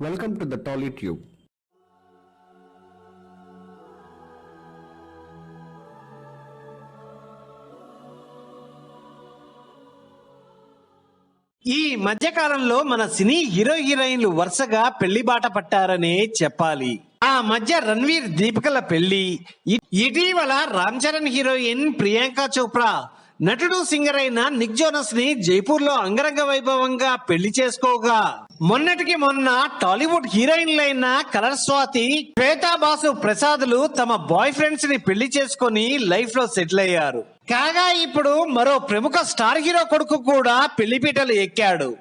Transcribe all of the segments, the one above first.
Welcome to the Tolly tube ఈ మధ్యకాలంలో మన సినీ హీరో హీరోయిన్లు వరుసగా పెళ్ళి బాట పట్టారనే చెప్పాలి. ఆ మధ్య రణ్వీర్ దీపికల పెళ్ళి ఇటీవల రామ్ చరణ్ హీరోయిన్ ప్రియాంక చోప్రా నటుడు సింగర్ అయిన నిక్ జోనస్ని జైపూర్లో అంగరంగ వైభవంగా పెళ్ళి చేసుకోగా. మొన్నటికి మొన్న టాలీవుడ్ హీరోయిన్లైన కలర్ స్వాతి శ్వేతా బాసు ప్రసాద్లు తమ బాయ్ ఫ్రెండ్స్ని పెళ్ళి చేసుకొని లైఫ్లో సెటిల్ అయ్యారు. కాగా ఇప్పుడు మరో ప్రముఖ స్టార్ హీరో కొడుకు కూడా పెళ్ళిపీటలు ఎక్కాడు.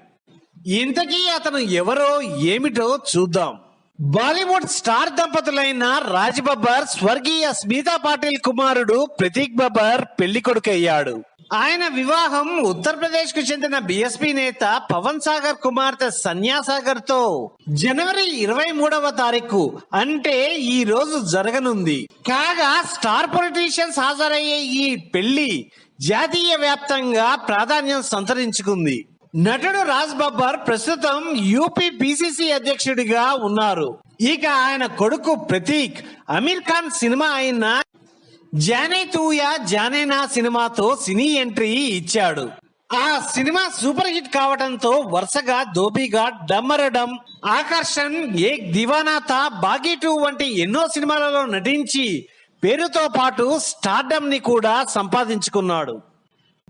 ఇంతకీ అతను ఎవరో ఏమిటో చూద్దాం. బాలీవుడ్ స్టార్ దంపతులైన రాజ్ బబ్బర్ స్వర్గీయ స్మితా పాటిల్ కుమారుడు ప్రతీక్ బబ్బర్ పెళ్ళి కొడుకు అయ్యాడు ఆయన వివాహం ఉత్తరప్రదేశ్కు చెందిన బిఎస్పీ నేత పవన్ సాగర్ కుమార్తె సన్యాసాగర్తో జనవరి ఇరవై మూడవ తారీఖు అంటే ఈ రోజు జరగనుంది. కాగా స్టార్ పొలిటీషియన్స్ హాజరయ్యే ఈ పెళ్ళి జాతీయ వ్యాప్తంగా ప్రాధాన్యం సంతరించుకుంది. నటుడు రాజ్ బబ్బర్ ప్రస్తుతం యూపీ పిసిసి అధ్యక్షుడిగా ఉన్నారు. ఇక ఆయన కొడుకు ప్రతీక్ అమీర్ ఖాన్ సినిమా అయిన జానే తూయా జానేనా సినిమాతో సినీ ఎంట్రీ ఇచ్చాడు. ఆ సినిమా సూపర్ హిట్ కావడంతో వరుసగా దోబీగా డమ్మరడం ఆకర్షణ్ ఏక్ దివానాథ బాగీ టూ వంటి ఎన్నో సినిమాలలో నటించి పేరుతో పాటు స్టార్డమ్ని కూడా సంపాదించుకున్నాడు.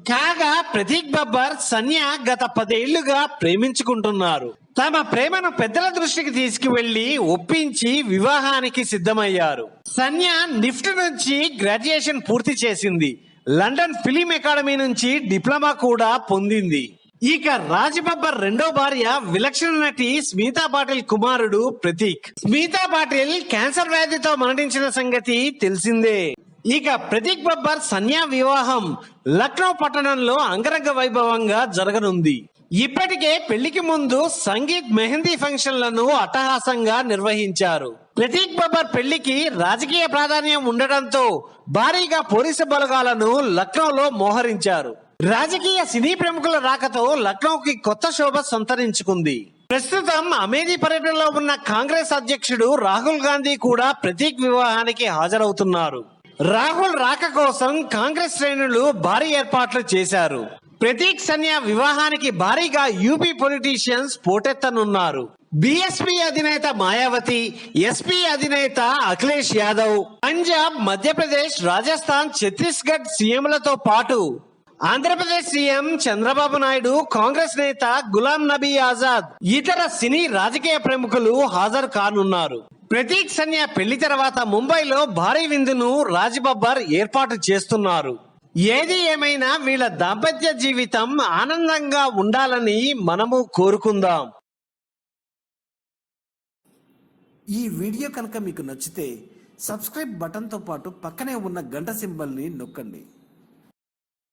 కాగా ప్రతీక్ బబ్బర్ సన్య గత పదేళ్ళుగా ప్రేమించుకుంటున్నారు. తమ ప్రేమను పెద్దల దృష్టికి తీసుకువెళ్ళి ఒప్పించి వివాహానికి సిద్ధమయ్యారు. సన్య నిఫ్ట్ నుంచి గ్రాడ్యుయేషన్ పూర్తి చేసింది. లండన్ ఫిలిం అకాడమీ నుంచి డిప్లొమా కూడా పొందింది. ఇక రాజ్ బబ్బర్ రెండో భార్య విలక్షణ నటి స్మితా పాటిల్ కుమారుడు ప్రతీక్. స్మితా పాటిల్ క్యాన్సర్ వ్యాధితో మరణించిన సంగతి తెలిసిందే. ఇక ప్రతీక్ బబ్బర్ సన్యా వివాహం లక్నో పట్టణంలో అంగరంగ వైభవంగా జరగనుంది. ఇప్పటికే పెళ్ళికి ముందు సంగీత్ మెహందీ ఫంక్షన్లను అట్టహాసంగా నిర్వహించారు. ప్రతీక్ బబ్బర్ పెళ్ళికి రాజకీయ ప్రాధాన్యం ఉండడంతో భారీగా పోలీసు బలగాలను లక్నోలో మోహరించారు. రాజకీయ సినీ ప్రముఖుల రాకతో లక్నోకి కొత్త శోభ సంతరించుకుంది. ప్రస్తుతం అమేధీ పర్యటనలో ఉన్న కాంగ్రెస్ అధ్యక్షుడు రాహుల్ గాంధీ కూడా ప్రతీక్ వివాహానికి హాజరవుతున్నారు. రాహుల్ రాక కోసం కాంగ్రెస్ శ్రేణులు భారీ ఏర్పాట్లు చేశారు. ప్రతీక్ సన్యా వివాహానికి భారీగా యూపీ పొలిటీషియన్స్ పోటెత్తనున్నారు. బీఎస్పీ అధినేత మాయావతి ఎస్పీ అధినేత అఖిలేష్ యాదవ్ పంజాబ్ మధ్యప్రదేశ్ రాజస్థాన్ ఛత్తీస్గఢ్ సీఎంలతో పాటు ఆంధ్రప్రదేశ్ సీఎం చంద్రబాబు నాయుడు కాంగ్రెస్ నేత గులాం నబీ ఆజాద్ ఇతర సినీ రాజకీయ ప్రముఖులు హాజరు కానున్నారు. ప్రతీక్ సన్యా పెళ్ళి తర్వాత ముంబైలో భారీ విందును రాజ్ బబ్బర్ ఏర్పాటు చేస్తున్నారు. ఏది ఏమైనా వీళ్ళ దాంపత్య జీవితం ఆనందంగా ఉండాలని మనము కోరుకుందాం. ఈ వీడియో కనుక మీకు నచ్చితే సబ్స్క్రైబ్ బటన్తో పాటు పక్కనే ఉన్న గంట సింబల్ని నొక్కండి.